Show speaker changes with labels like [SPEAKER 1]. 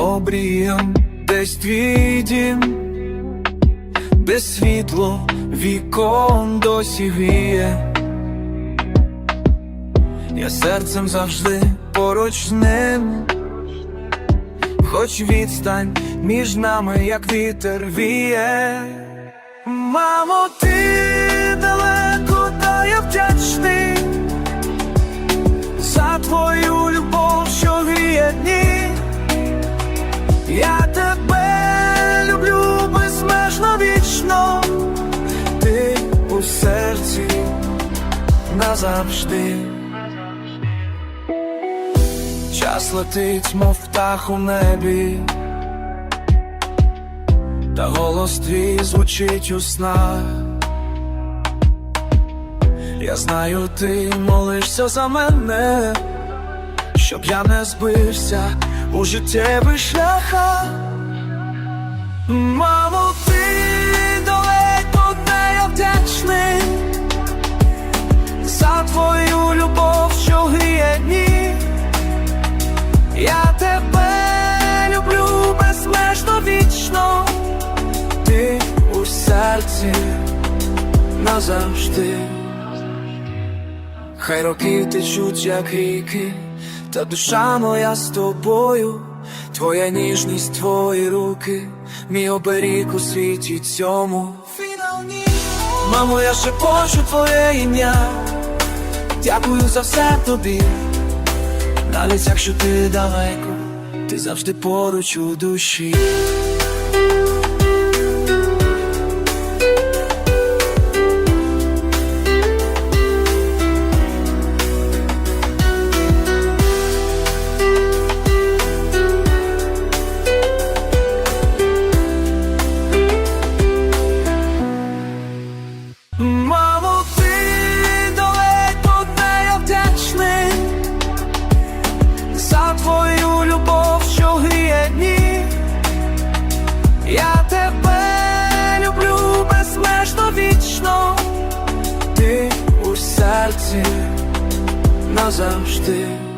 [SPEAKER 1] обрієм, десь твій дім, де світло вікон досі гріє. Я серцем завжди поруч ним, хоч відстань між нами, як вітер віє. Мамо, ти назавжди. Час летить, мов птах у небі, та голос твій звучить у снах. Я знаю, ти молишся за мене, щоб я не збився у життєвих шляхах. Мамо, ти твою любов, що гріє дні. Я тебе люблю безмежно вічно, ти у серці назавжди. Хай роки течуть, як ріки, та душа моя з тобою, твоя ніжність, твої руки, мій оберіг у світі цьому. Мамо, я шепочу твоє ім'я, дякую за все тобі. Навіть якщо ти далеко, ти завжди поруч у душі. Серці назавжди.